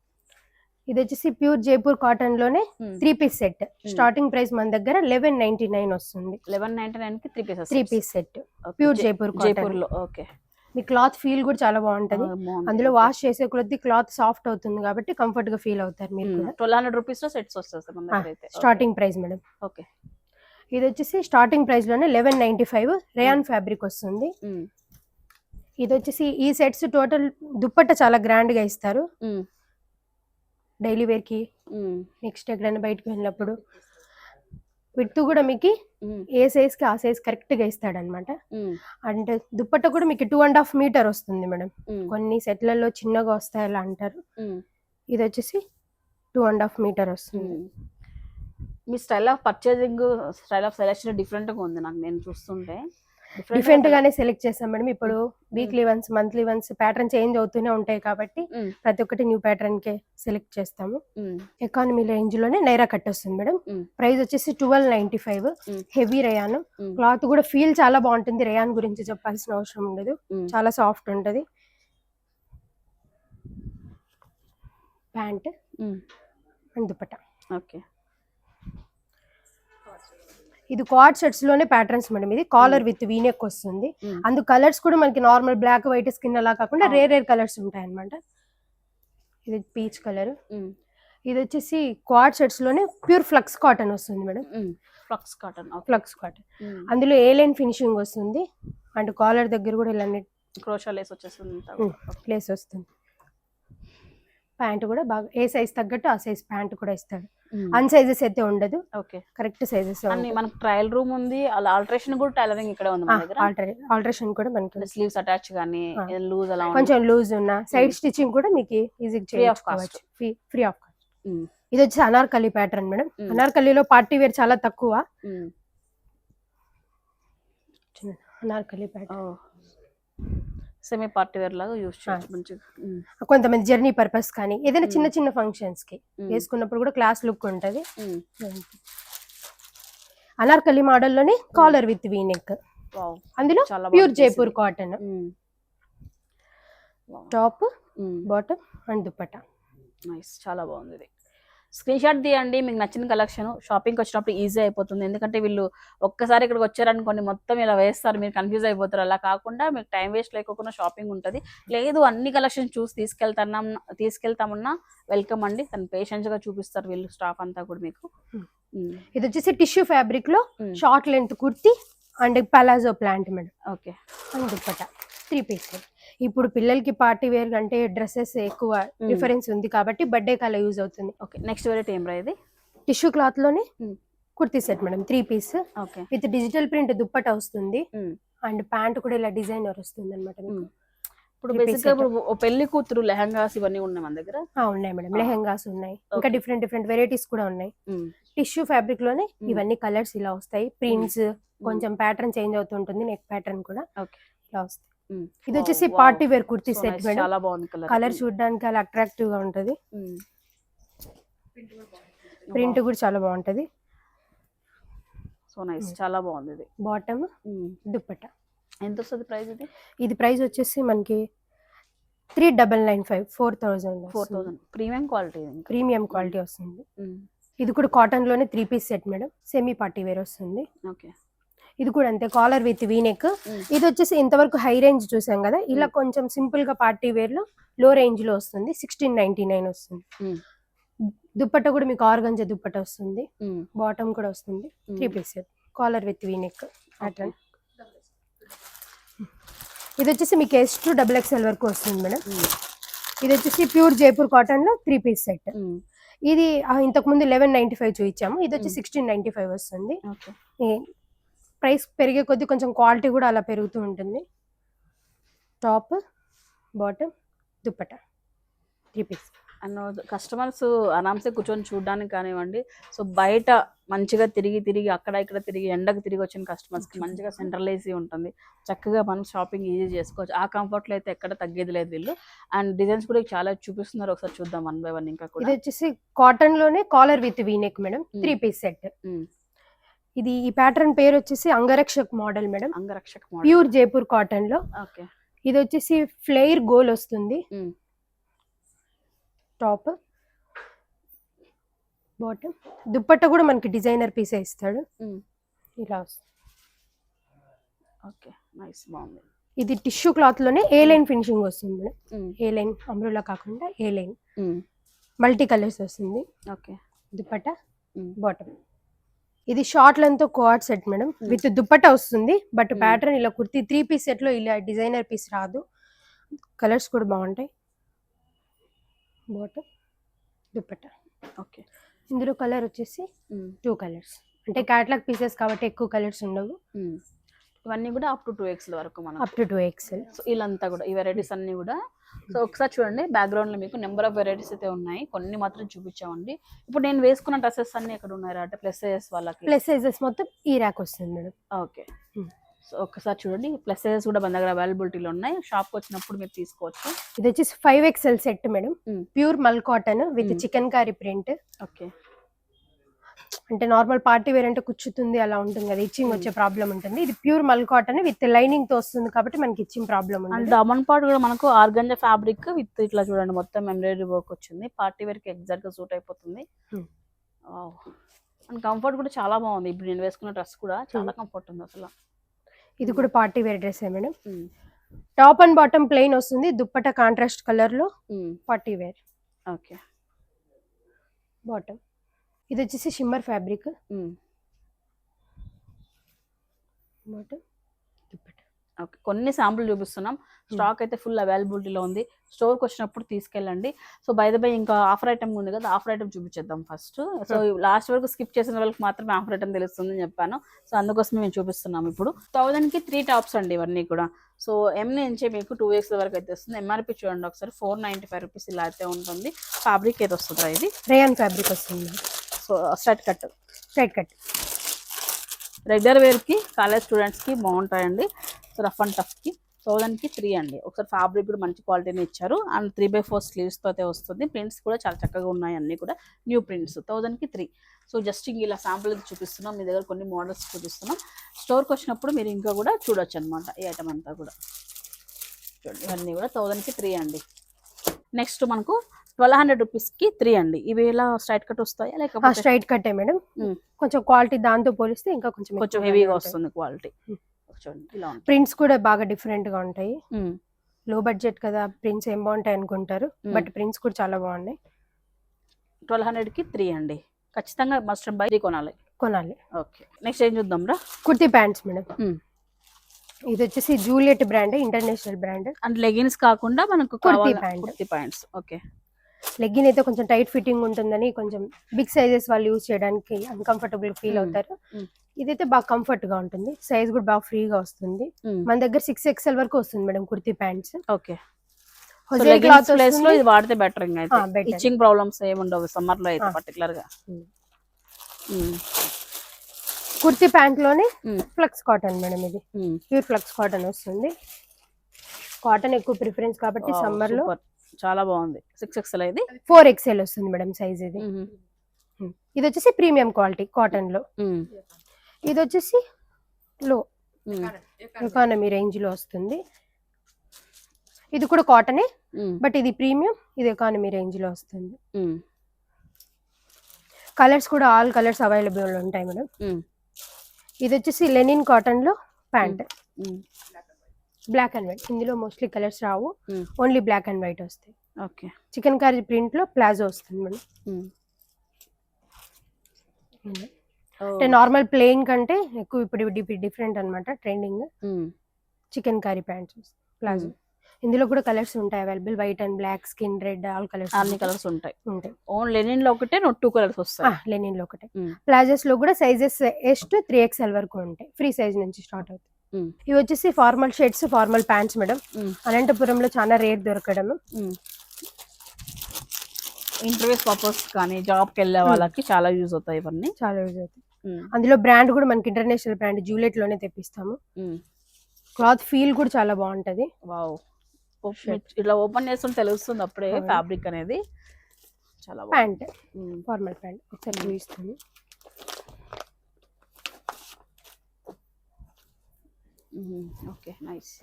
ఇది వచ్చేసి pure Jaipur కాటన్లోనే. Three piece set. Starting price మన దగ్గర లెవెన్ నైన్టీ నైన్ వస్తుంది. లెవెన్ నైన్టీ నైన్కి three pieces three piece set. Pure Jaipur జైపూర్లో okay. మీ క్లాత్ ఫీల్ కూడా చాలా బాగుంటది. అందులో వాష్ చేసే కొద్దీ క్లాత్ సాఫ్ట్ అవుతుంది కాబట్టి కంఫర్ట్గా ఫీల్ అవుతారు మీరు ట్వెల్వ్ హండ్రెడ్ రూపీస్లో సెట్స్ అయితే. స్టార్టింగ్ ప్రైస్ మేడం ఓకే ఇది వచ్చేసి starting ప్రైస్లోనే eleven ninety five rayon fabric వస్తుంది ఇది వచ్చేసి ఈ సెట్స్ టోటల్ దుప్పట్ట చాలా గ్రాండ్గా ఇస్తారు. డైలీ వేర్కి నెక్స్ట్ ఎక్కడైనా బయటకు వెళ్ళినప్పుడు. విత్ కూడా మీకు ఏ సైజ్కి ఆ సైజ్ కరెక్ట్గా ఇస్తాడు అనమాట అండ్ దుప్పట్ట కూడా మీకు టూ అండ్ హాఫ్ మీటర్ వస్తుంది మేడం. కొన్ని సెట్లలో చిన్నగా వస్తాయి అలా అంటారు ఇది వచ్చేసి టూ అండ్ హాఫ్ మీటర్ వస్తుంది. మీ style of purchasing style of selection డిఫరెంట్గా ఉంది నాకు నేను చూస్తుంటే. డిఫరెంట్ గానే సెలెక్ట్ చేస్తాం మేడం. ఇప్పుడు weekly once monthly once pattern change అవుతూనే ఉంటాయి కాబట్టి Mm. ప్రతి ఒక్కటి న్యూ ప్యాటర్న్ కే సెలెక్ట్ చేస్తాము. ఎకానమీ రేంజ్లోనే నైరా కట్ వస్తుంది మేడం. ప్రైస్ వచ్చేసి twelve ninety five. Heavy rayon. Cloth కూడా ఫీల్ చాలా బాగుంటుంది. రేయాన్ గురించి చెప్పాల్సిన అవసరం ఉండదు. చాలా సాఫ్ట్ ఉంటది. Pant and dupatta. ఓకే ఇది క్వాడ్ సెట్స్లోనే ప్యాటర్న్స్ మేడం. ఇది కాలర్ విత్ వీనెక్ వస్తుంది. Mm. అందు కలర్స్ కూడా మనకి నార్మల్ బ్లాక్ వైట్ స్కిన్ అలా కాకుండా. రేర్ రేర్ కలర్స్ ఉంటాయి అన్నమాట ఇది పీచ్ కలర్ ఇది వచ్చేసి క్వాడ్ సెట్స్లోనే ప్యూర్ ఫ్లక్స్ కాటన్ వస్తుంది madam. Flax cotton flax cotton అందులో ఏ లైన్ ఫినిషింగ్ వస్తుంది. అండ్ కాలర్ దగ్గర కూడా ఇలా క్రోషా లేస్ వచ్చేస్తుంది Mm. కూడా. ప్లేస్ వస్తుంది. ప్యాంట్ కూడా బాగా ఏ సైజ్ తగ్గట్టు ఆ సైజ్ ప్యాంట్ కూడా ఇస్తాడు. అన్ సైజెస్ అయితే ఉండదు. ఓకే. కరెక్ట్ సైజెస్ అన్ని మనకు ట్రయల్ రూమ్ ఉంది అలా ఆల్టరేషన్ కూడా టైలరింగ్ ఇక్కడ ఉంది మన దగ్గర. ఆల్టరేషన్ కూడా మనకి స్లీవ్స్ అటాచ్ కానీ. లూజ్ అలా కొంచెం లూజ్ ఉన్న సైడ్ స్టిచ్చింగ్ కూడా మీకు of cost. చేసుకోవచ్చు ఫ్రీ ఫ్రీ ఆఫ్ కాస్ట్. ఇది వచ్చి అనార్కలి ప్యాటర్న్ మేడం. Mm. అనార్కలిలో పార్టీ వేర్ చాలా తక్కువ. Anarkali pattern. Semi party wear లాగా యూస్ చేయొచ్చు మంచిగా. కొంతమంది జర్నీ పర్పస్ కానీ ఏదైనా. చిన్న చిన్న ఫంక్షన్స్కి. వేసుకున్నప్పుడు కూడా క్లాస్ లుక్ ఉంటది. Anarkali మోడల్లోనే collar with V neck Wow. అందులో pure Jaipur. Cotton. Top. Bottom and dupatta nice చాలా బాగుంది స్క్రీన్ షాట్ తీయండి మీకు నచ్చిన కలెక్షన్. షాపింగ్కి వచ్చినప్పుడు ఈజీ అయిపోతుంది. ఎందుకంటే వీళ్ళు ఒక్కసారి ఇక్కడికి వచ్చారనుకోండి మొత్తం ఇలా వేస్తారు మీరు కన్ఫ్యూజ్ అయిపోతారు. అలా కాకుండా మీకు టైం వేస్ట్ లేకుండా షాపింగ్ ఉంటుంది. లేదు అన్ని కలెక్షన్ చూసి తీసుకెళ్తాం తీసుకెళ్తామన్నా వెల్కమ్ అండి. తను పేషెన్స్గా చూపిస్తారు వీళ్ళు స్టాఫ్ అంతా కూడా మీకు. ఇది వచ్చేసి టిష్యూ ఫ్యాబ్రిక్లో Mm. Short length kurti and palazzo pant madam. Okay. And dupatta three piece. ఇప్పుడు పిల్లలకి పార్టీ వేర్ అంటే డ్రెస్సెస్ ఎక్కువ. రిఫరెన్స్ ఉంది కాబట్టి బర్త్డే కల్లా యూజ్ అవుతుంది ఓకే నెక్స్ట్ వెరైటీ ఏం రా ఇది tissue క్లాత్లోనే. Kurti set madam three piece okay with digital print dupatta వస్తుంది. అండ్ ప్యాంట్ కూడా ఇలా డిజైనర్ వస్తుంది అనమాట. ఇప్పుడు పెళ్ళి కూతురు లెహంగాస్ ఇవన్నీ ఉన్నాయి మన దగ్గర ఉన్నాయి మేడం. లెహెంగాస్ ఉన్నాయి ఇంకా. డిఫరెంట్ డిఫరెంట్ వెరైటీస్ కూడా ఉన్నాయి. టిష్యూ ఫ్యాబ్రిక్లోనే. ఇవన్నీ కలర్స్ ఇలా వస్తాయి ప్రింట్స్ కొంచెం ప్యాటర్న్ చేంజ్ అవుతుంటుంది నెక్ ప్యాటర్న్ కూడా. ఇలా వస్తాయి. ఇది వచ్చేసి. Party wear kurti set. Madam. చాలా బాగుంది కలర్ కలర్ చూడడానికి అలా అట్రాక్టివ్గా ఉంటది. ప్రింట్ కూడా చాలా బాగుంటది. So nice. చాలా బాగుంది ఇది. Bottom Mm. దుప్పట ఎంత వస్తుంది ప్రైస్ ఇది? ఇది ప్రైస్ వచ్చేసి మనకి three double nine five four thousand four thousand premium quality premium quality వస్తుంది. ఇది కూడా కాటన్లోనే three piece set madam. Semi party wear వస్తుంది. ఓకే ఇది కూడా అంతే కాలర్ విత్ వీనెక్. ఇది వచ్చేసి ఇంతవరకు హై రేంజ్ చూసాం కదా ఇలా కొంచెం సింపుల్గా పార్టీ వేర్లో లో రేంజ్లో వస్తుంది సిక్స్టీన్ నైన్టీ నైన్ వస్తుంది. దుప్పట్ట కూడా మీకు ఆర్గంజా దుప్పట్ట వస్తుంది. బాటమ్ కూడా వస్తుంది three piece set collar with V neck pattern ఇది వచ్చేసి మీకు ఎస్ టు డబుల్ ఎక్స్ఎల్ వరకు వస్తుంది మేడం. ఇది వచ్చేసి ప్యూర్ జైపూర్ కాటన్లో త్రీ పీస్ సెట్. ఇది ఇంతకు ముందు లెవెన్ నైన్టీ ఫైవ్ చూపించాము ఇది వచ్చి. సిక్స్టీన్ నైన్టీ ఫైవ్ వస్తుంది. ప్రైస్ పెరిగే కొద్దీ కొంచెం క్వాలిటీ కూడా అలా పెరుగుతూ ఉంటుంది. Top bottom dupatta. Three piece. And customers ఆరామ్సే కూర్చొని చూడడానికి కానివ్వండి సో బయట మంచిగా తిరిగి తిరిగి అక్కడ ఇక్కడ తిరిగి ఎండకు తిరిగి వచ్చిన కస్టమర్స్కి మంచిగా సెంట్రల్ ఏసీ ఉంటుంది. చక్కగా మనం షాపింగ్ ఈజీ చేసుకోవచ్చు. ఆ కంఫర్ట్లో అయితే ఎక్కడ తగ్గేది లేదు వీళ్ళు. అండ్ డిజైన్స్ కూడా చాలా చూపిస్తున్నారు. ఒకసారి చూద్దాం వన్ బై వన్ ఇంకా ఇది కూడా వచ్చేసి కాటన్లోనే collar with V neck madam. Three piece set. Mm. ఇది ఈ ప్యాటర్న్ పేరు వచ్చేసి అంగరక్షక్ మోడల్ మేడం అంగరక్షక్ ప్యూర్ జైపూర్ కాటన్లో. ఓకే. ఇది వచ్చేసి ఫ్లెయిర్ గోల్ వస్తుంది. టాప్ బాటమ్ దుప్పట్ట కూడా మనకి డిజైనర్ పీసే ఇస్తాడు. ఇలా వస్తుంది. ఓకే నైస్ బాగుంది. ఇది టిష్యూ క్లాత్లోనే ఏ లైన్ ఫినిషింగ్ వస్తుంది మేడం. ఏ లైన్ అమ్రులా కాకుండా ఏ లైన్. మల్టీ కలర్స్ వస్తుంది. ఓకే. దుప్పట Mm. బాటమ్ ఇది short length co-ord set madam. Mm. With dupatta వస్తుంది. But Mm. ప్యాటర్న్ ఇలా కుర్తి త్రీ పీస్ సెట్లో ఇలా డిజైనర్ పీస్ రాదు. కలర్స్ కూడా బాగుంటాయి. Bottom dupatta okay. ఇందులో కలర్ వచ్చేసి Mm. Two colours. అంటే క్యాట్లాగ్ పీసెస్ కాబట్టి ఎక్కువ కలర్స్ ఉండవు. ఇవన్నీ కూడా అప్ టు టూ ఎక్స్ వరకు మనం up to two XL so వీళ్ళంతా కూడా ఈ వెరైటీస్ అన్ని కూడా సో ఒకసారి చూడండి బ్యాక్గ్రౌండ్లో మీకు నెంబర్ ఆఫ్ వెరైటీస్ అయితే ఉన్నాయి. కొన్ని మాత్రం చూపించామండి. ఇప్పుడు నేను వేసుకున్న డ్రెస్సెస్ అన్ని ఎక్కడ ఉన్నాయి అంటే ప్లస్ సైజెస్ వాళ్ళకి? ప్లస్ సైజెస్ మొత్తం ఈ ర్యాక్ వస్తుంది మేడం. Okay Hmm. సో ఒక్కసారి చూడండి ప్లస్ సైజెస్ కూడా మన దగ్గర అవైలబిలిటీలో ఉన్నాయి. షాప్కి వచ్చినప్పుడు మీరు తీసుకోవచ్చు. ఇది వచ్చేసి five XL set madam. Pure మల్ cotton with. Chikankari print okay అంటే నార్మల్ పార్టీ వేర్ అంటే కుచ్చుతుంది అలా ఉంటుంది కదా. ఇచ్చింగ్ వచ్చే ప్రాబ్లం ఉంటుంది. ఇది ప్యూర్ మల్ కాటన్ విత్ లైనింగ్తో వస్తుంది కాబట్టి మనకి ఇచ్చింగ్ ప్రాబ్లం అండ్ ఉంది డమన్ పార్ట్ కూడా మనకు ఆర్గంజా ఫ్యాబ్రిక్ విత్ ఇట్లా చూడండి మొత్తం ఎంబ్రాయిడరీ వర్క్ వచ్చింది. పార్టీ వేర్కి ఎగ్జాక్ట్గా సూట్ అయిపోతుంది. అండ్ కంఫర్ట్ కూడా చాలా బాగుంది. ఇప్పుడు నేను వేసుకున్న డ్రెస్ కూడా చాలా కంఫర్ట్ ఉంది అసలు. ఇది కూడా party wear dress madam. Top and bottom plain వస్తుంది దుప్పట కాంట్రాస్ట్ కలర్లో. Party wear. ఓకే. బాటమ్. ఇది వచ్చేసి షిమ్మర్ ఫ్యాబ్రిక్ Hmm. ఓకే కొన్ని శాంపుల్ చూపిస్తున్నాం. స్టాక్ అయితే ఫుల్ అవైలబిలిటీలో ఉంది. స్టోర్కి వచ్చినప్పుడు తీసుకెళ్ళండి. సో బై ద బై ఇంకా ఆఫర్ ఐటమ్ ఉంది కదా ఆఫర్ ఐటమ్ చూపించేద్దాం ఫస్ట్ సో లాస్ట్ వరకు స్కిప్ చేసిన వాళ్ళకి మాత్రమే ఆఫర్ ఐటమ్ తెలుస్తుంది అని చెప్పాను. సో అందుకోసం మేము చూపిస్తున్నాం ఇప్పుడు. థౌజండ్కి త్రీ టాప్స్ అండి ఇవన్నీ కూడా. సో ఎం నుంచి మీకు టూ వీక్స్ వరకు అయితే వస్తుంది. ఎంఆర్పి చూడండి ఒకసారి ఫోర్ నైంటీ ఫైవ్ రూపీస్ ఇలా అయితే ఉంటుంది. ఫ్యాబ్రిక్ అయితే వస్తుందా ఇది? రేయన్ ఫ్యాబ్రిక్ వస్తుంది. Straight cut straight cut. Regular వేర్కి కాలేజ్ స్టూడెంట్స్కి బాగుంటాయండి. సో రఫ్ అండ్ టఫ్కి. థౌజండ్కి త్రీ అండి. ఒకసారి ఫ్యాబ్రిక్ కూడా మంచి క్వాలిటీని ఇచ్చారు. అండ్ త్రీ బై ఫోర్ స్లీవ్స్తో అయితే వస్తుంది. ప్రింట్స్ కూడా చాలా చక్కగా ఉన్నాయి అన్నీ కూడా. న్యూ ప్రింట్స్ థౌజండ్కి త్రీ. సో జస్ట్ ఇంక ఇలా శాంపుల్ చూపిస్తున్నాం. మీ దగ్గర కొన్ని మోడల్స్ చూపిస్తున్నాం. స్టోర్కి వచ్చినప్పుడు మీరు ఇంకా కూడా చూడొచ్చు అనమాట ఈ ఐటమ్ అంతా కూడా. చూడండి ఇవన్నీ కూడా థౌజండ్కి త్రీ అండి. నెక్స్ట్ మనకు ట్వెల్వ్ హండ్రెడ్ రూపీస్కి త్రీ అండి. ఇవి ఇలా స్ట్రైట్ కట్ వస్తాయా? లేకపోతే స్ట్రైట్ కట్టే మేడం. కొంచెం క్వాలిటీ దాంతో పోలిస్తే ఇంకా కొంచెం కొంచెం హెవీగా వస్తుంది క్వాలిటీ. చూడండి ప్రింట్స్ కూడా బాగా డిఫరెంట్గా ఉంటాయి. లో బడ్జెట్ కదా ప్రింట్స్ ఏం బాగుంటాయి అనుకుంటారు. బట్ ప్రింట్స్ కూడా చాలా బాగున్నాయి. ట్వెల్వ్ హండ్రెడ్కి త్రీ అండి. ఖచ్చితంగా మస్ట్ బై కొనాలి. కొనాలి. ఓకే. నెక్స్ట్ ఏం చూద్దాం రా? Kurti pants madam. ఇది వచ్చేసి Juliet brand international brand. And leggings కాకుండా మనకు. కుర్తీ ప్యాంట్స్. ఓకే. లెగ్గిన్ అయితే కొంచెం టైట్ ఫిట్టింగ్ ఉంటుందని కొంచెం బిగ్ సైజెస్ వాళ్ళు యూజ్ చేయడానికి అన్కంఫర్టబుల్ ఫీల్ Mm. అవుతారు Mm. ఇదైతే బాగా కంఫర్ట్గా ఉంటుంది సైజ్ కూడా బాగా ఫ్రీగా వస్తుంది మన దగ్గర సిక్స్ ఎక్స్ఎల్ వరకు వస్తుంది madam kurti pants okay cloth ప్లేస్లో ఇది వాడితే బెటర్ ఇంకా అయితే better. ఇచ్చింగ్ ప్రాబ్లమ్స్ ఏమి ఉండవు సమ్మర్లో అయితే. పర్టికులర్గా కుర్తీ ప్యాంట్లోనే. ఫ్లక్స్ కాటన్ మేడం ఇది. ప్యూర్ ఫ్లక్స్ కాటన్ వస్తుంది కాటన్ ఎక్కువ ప్రిఫరెన్స్ కాబట్టి సమ్మర్లో. చాలా బాగుంది. సిక్స్ ఎక్స్ ఇది. ఫోర్ ఎక్స్ఎల్ వస్తుంది మేడం సైజ్ ఇది. ఇది వచ్చేసి ప్రీమియం క్వాలిటీ కాటన్లో. ఇది వచ్చేసి లో. ఎకానమీ రేంజ్లో వస్తుంది. ఇది కూడా కాటనే బట్ ఇది ప్రీమియం ఇది ఎకానమీ రేంజ్లో వస్తుంది. కలర్స్ కూడా ఆల్ కలర్స్ అవైలబుల్ ఉంటాయి మేడం. ఇది వచ్చేసి లెనిన్ కాటన్లో ప్యాంట్. బ్లాక్ అండ్ వైట్ ఇందులో మోస్ట్లీ కలర్స్ రావు. ఓన్లీ బ్లాక్ అండ్ వైట్ వస్తాయి. ఓకే చికెన్ కర్రీ ప్రింట్లో ప్లాజో వస్తుంది మేడం. ఉమ్. అంటే నార్మల్ ప్లెయిన్ కంటే ఎక్కువ ఇప్పుడు డిఫరెంట్ అన్నమాట trending chicken curry pants palazzo ఇందులో కూడా కలర్స్ ఉంటాయి available white and black skin red all colours అన్ని కలర్స్ ఉంటాయి. ఉంటాయి. ఓన్ లెనిన్లో ఒకటే టూ కలర్స్ వస్తాయి. లెనిన్లో ఒకటే. ప్లాజోస్లో కూడా sizes S to three XL వరకు ఉంటాయి. ఫ్రీ సైజ్ నుంచి స్టార్ట్ అవుతాయి. ఇవి వచ్చేసి formal shirts formal pants madam. అనంతపురంలో చాలా రేట్ దొరకడం. ఇంటర్వ్యూస్ పర్పస్ కానీ జాబ్కి వెళ్ళే వాళ్ళకి చాలా యూజ్ అవుతాయి ఇవన్నీ. చాలా యూజ్ అవుతాయి. అందులో బ్రాండ్ కూడా మనకి ఇంటర్నేషనల్ బ్రాండ్ జూలెట్లోనే తెప్పిస్తాము. క్లాత్ ఫీల్ కూడా చాలా బాగుంటది. వావ్. ఓ- ఇట్లా ఓపెన్ చేస్తుంటే తెలుస్తుంది అప్పుడే. ఫ్యాబ్రిక్ అనేది. చాలా బాగుంది. ప్యాంట్ ఫార్మల్ ప్యాంట్ ఒకసారి చూపిస్తాను. Okay nice.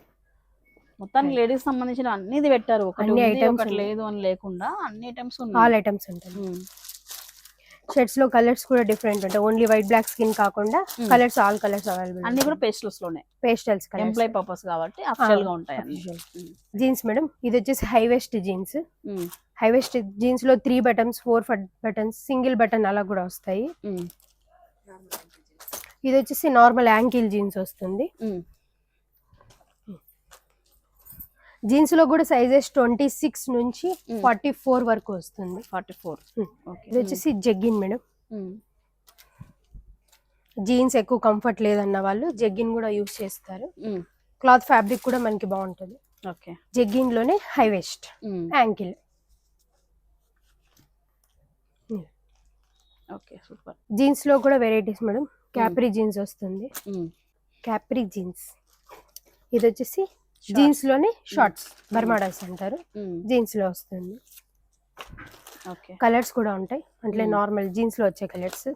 మొత్తానికి లేడీస్ సంబంధించిన అన్నిది పెట్టారు. ఒకటి ఉన్నాయి. లేదు అని లేకుండా అన్ని ఐటమ్స్ ఆల్ ఐటమ్స్ ఉంటాయి. షర్ట్స్లో కలర్స్ కూడా డిఫరెంట్ ఉంటాయి. ఓన్లీ వైట్ బ్లాక్ స్కిన్ కాకుండా. కలర్స్ ఆల్ కలర్స్ అవైలబుల్ అన్ని కూడా పేస్టల్స్లోనే. పేస్టల్స్ ఎంప్లాయ్ పర్పస్ కాబట్టి అఫిషియల్గా ఉంటాయి జీన్స్ మేడం ఇది వచ్చేసి high waist jeans high waist జీన్స్లో three buttons four buttons single button అలా కూడా వస్తాయి. ఇది వచ్చేసి నార్మల్ యాంకిల్ జీన్స్ వస్తుంది. జీన్స్లో కూడా సైజెస్ ట్వంటీ సిక్స్ నుంచి. ఫార్టీ ఫోర్ వరకు వస్తుంది. Forty four. ఇది వచ్చేసి జగ్గిన్ మేడం. జీన్స్ ఎక్కువ కంఫర్ట్ లేదన్న వాళ్ళు జగ్గిన్ కూడా యూస్ చేస్తారు. క్లాత్ ఫ్యాబ్రిక్ కూడా మనకి బాగుంటుంది. Okay. జగ్గిన్లోనే high waist. Ankle. Okay super. జీన్స్లో కూడా వెరైటీస్ మేడం. క్యాప్రీ జీన్స్ వస్తుంది. Capri jeans. ఇది వచ్చేసి జీన్స్లోనే షార్ట్స్ బర్మాడాస్ అంటారు. జీన్స్లో వస్తుంది. ఓకే. కలర్స్ కూడా ఉంటాయి. అంటే. నార్మల్ జీన్స్లో వచ్చే కలర్స్.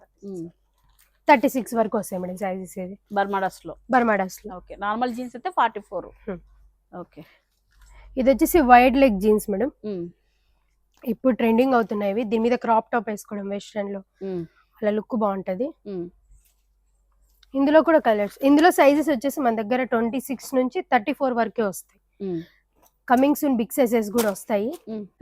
థర్టీ సిక్స్ వరకు వస్తాయి మేడం సైజెస్ ఇది బర్మాడస్లో బర్మాడాస్లో ఓకే. నార్మల్ జీన్స్ అయితే ఫార్టీ ఫోర్. ఓకే. ఇది వచ్చేసి వైడ్ లెగ్ జీన్స్ మేడం. ఇప్పుడు ట్రెండింగ్ అవుతున్నాయి. దీని మీద క్రాప్ టాప్ వేసుకోవడం వెస్ట్రన్లో అలా లుక్ బాగుంటది. ఇందులో కూడా కలర్స్ ఇందులో సైజెస్ వచ్చేసి మన దగ్గర ట్వంటీ సిక్స్ నుంచి థర్టీ ఫోర్ వరకే వస్తాయి. కమింగ్ సూన్ బిగ్ సైజెస్ కూడా వస్తాయి.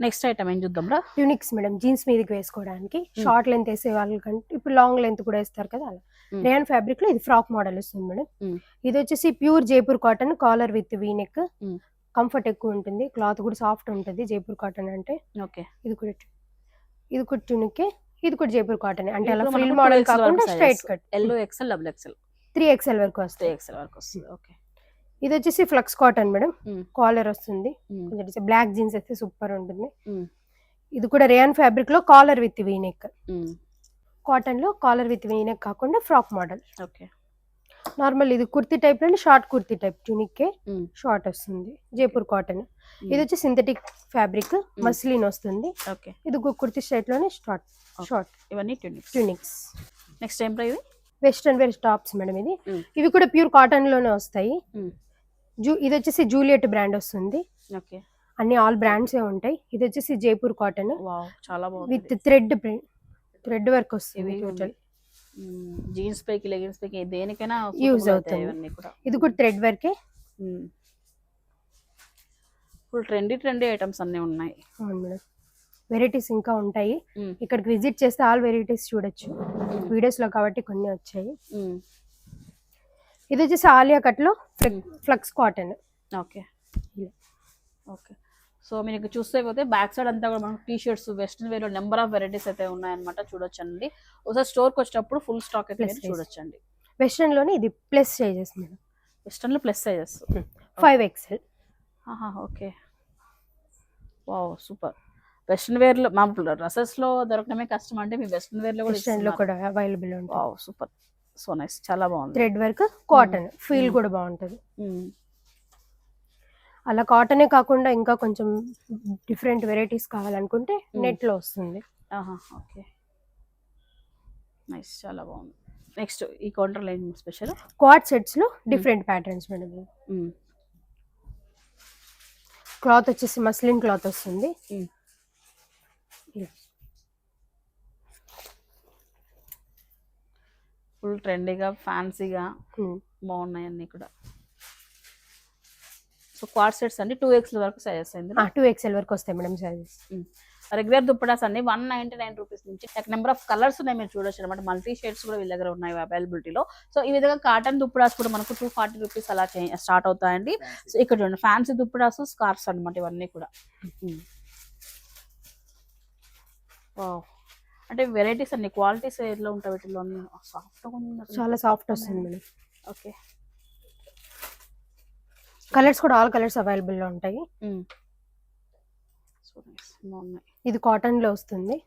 నెక్స్ట్ ఐటమ్ ఏం చూద్దాం రా? ట్యూనిక్స్ మేడం జీన్స్ మీదకి వేసుకోవడానికి. షార్ట్ లెంత్ వేసే వాళ్ళకంటే ఇప్పుడు లాంగ్ లెంత్ కూడా వేస్తారు కదా అలా. రేయన్ ఫ్యాబ్రిక్లో ఇది ఫ్రాక్ మోడల్ వస్తుంది మేడం. ఇది వచ్చేసి pure Jaipur cotton collar with V neck. Comfort ఎక్కువ ఉంటుంది. క్లాత్ కూడా సాఫ్ట్ ఉంటుంది. జైపూర్ కాటన్ అంటే. ఓకే ఇది కూడా ఇది కూడా ట్యూనిక్ ఇది కూడా జైపూర్ కాటన్. అంటే అలా మనకు మోడల్ 2XL కాకుండా straight. Cut L XL double XL three XL వరకు త్రీ వస్తాయి ఎక్సెల్ వరకు వస్తుంది. ఓకే ఇది వచ్చేసి flax cotton madam Hmm. Collar వస్తుంది. బ్లాక్ జీన్స్ అయితే సూపర్ ఉంటుంది. Hmm. ఇది కూడా రేయన్ ఫ్యాబ్రిక్లో కాలర్ విత్ వీనెక్ కాటన్లో కాలర్ విత్ వీనెక్ కాకుండా ఫ్రాక్ మోడల్ ఓకే నార్మల్ ఇది kurti టైప్లోని short kurti type tunic Mm. Short వస్తుంది. జైపూర్ కాటన్. ఇది వచ్చి సింథటిక్ ఫ్యాబ్రిక్ మస్లిన్ వస్తుంది. ఓకే. ఇది కుర్తీ స్టైట్లోనే షార్ట్. షార్ట్. ఇవన్నీ ట్యూనిక్స్ ట్యూనిక్స్ నెక్స్ట్ రా ఇవి? వెస్ట్రన్ వేర్ టాప్స్ మేడం ఇది. ఇవి కూడా ప్యూర్ కాటన్లోనే వస్తాయి. జూ ఇది వచ్చేసి జూలియట్ బ్రాండ్ వస్తుంది. ఓకే. అన్ని ఆల్ బ్రాండ్స్ ఏ ఉంటాయి. ఇది వచ్చేసి జైపూర్ కాటన్. చాలా విత్ థ్రెడ్ థ్రెడ్ వర్క్ వస్తుంది ఇవి టోటల్. జీన్స్ పైకి లెగిన్స్ పైకి దేనికైనా suitable అవుతాయి. ఇవన్నీ కూడా. ఇది కూడా థ్రెడ్ వర్కే ఫుల్ ట్రెండీ ట్రెండీ ఐటమ్స్ అన్నీ ఉన్నాయి. అవును మేడం. వెరైటీస్ ఇంకా ఉంటాయి. ఇక్కడికి విజిట్ చేస్తే ఆల్ వెరైటీస్ చూడొచ్చు. వీడియోస్లో కాబట్టి కొన్ని వచ్చాయి. ఇది వచ్చేసి ఆలియా కట్లో flax cotton okay. Okay. So మీకు చూస్తే పోతే బ్యాక్ సైడ్ అంతా కూడా మనకు టీ షర్ట్స్ వెస్ట్రన్ వేర్లో నెంబర్ ఆఫ్ వెరైటీస్ అయితే ఉన్నాయన్నమాట చూడొచ్చండి. ఒకసారి స్టోర్కి వచ్చేటప్పుడు ఫుల్ స్టాక్ అయితే. చూడొచ్చండి. వెస్ట్రన్లోనే ఇది ప్లస్ సైజెస్ మేడం. వెస్ట్రన్లో ప్లస్ సైజెస్ ఫైవ్ ఎక్స్ఎల్ ఆహా ఓకే. Wow super. వెస్ట్రన్ వేర్లో మా డ్రెస్సెస్లో దొరకడమే కష్టం అంటే మీ వెస్ట్రన్ వేర్లో కూడా వెస్ట్రన్లో కూడా అవైలబుల్ ఉంటుంది వావ్ సూపర్. సో నైస్ చాలా బాగుంది. Thread work cotton feel. కూడా బాగుంటుంది. Mm. అలా కాటనే కాకుండా ఇంకా కొంచెం డిఫరెంట్ వెరైటీస్ కావాలనుకుంటే Mm. నెట్లో వస్తుంది ఓకే. నైస్ చాలా బాగుంది. నెక్స్ట్ ఈ కౌంటర్ లైన్ స్పెషల్? క్వాడ్ సెట్స్లో డిఫరెంట్ ప్యాటర్న్స్ మేడం. క్లాత్ వచ్చేసి మస్లిన్ క్లాత్ వస్తుంది. ఫుల్ ట్రెండీగా ఫ్యాన్సీగా. బాగున్నాయి అన్ని కూడా. సో క్వాడ్ సెట్స్ అండి టూ ఎక్స్ వరకు సైజెస్ ఆ టూ ఎక్స్ఎల్ వరకు వస్తాయి మేడం సైజెస్ రెగ్యులర్ దుప్పటాస్ అన్ని వన్ నైన్టీ నైన్ రూపీస్ నుంచి నెంబర్ ఆఫ్ కలర్స్ ఉన్నాయి మీరు చూడొచ్చు అనమాట మల్టీ షేడ్స్ కూడా వీళ్ళ దగ్గర ఉన్నాయి అవైలబిలిటీలో సో ఈ విధంగా కాటన్ దుప్పటాస్ కూడా మనకు టూ ఫార్టీ రూపీస్ అలా స్టార్ట్ అవుతాయండి. సో ఇక్కడ చూడండి ఫ్యాన్సీ దుప్పటాస్ స్కార్ఫ్స్ అన్నమాట ఇవన్నీ కూడా. Mm. Wow. అంటే వెరైటీస్ అన్ని క్వాలిటీస్ ఎట్లా ఉంటాయి వీటిలో సాఫ్ట్గా ఉంది. చాలా సాఫ్ట్ వస్తుంది ఓకే కలర్స్ కూడా ఆల్ కలర్స్ అవైలబుల్లో ఉంటాయి ఇది కాటన్లో వస్తుంది.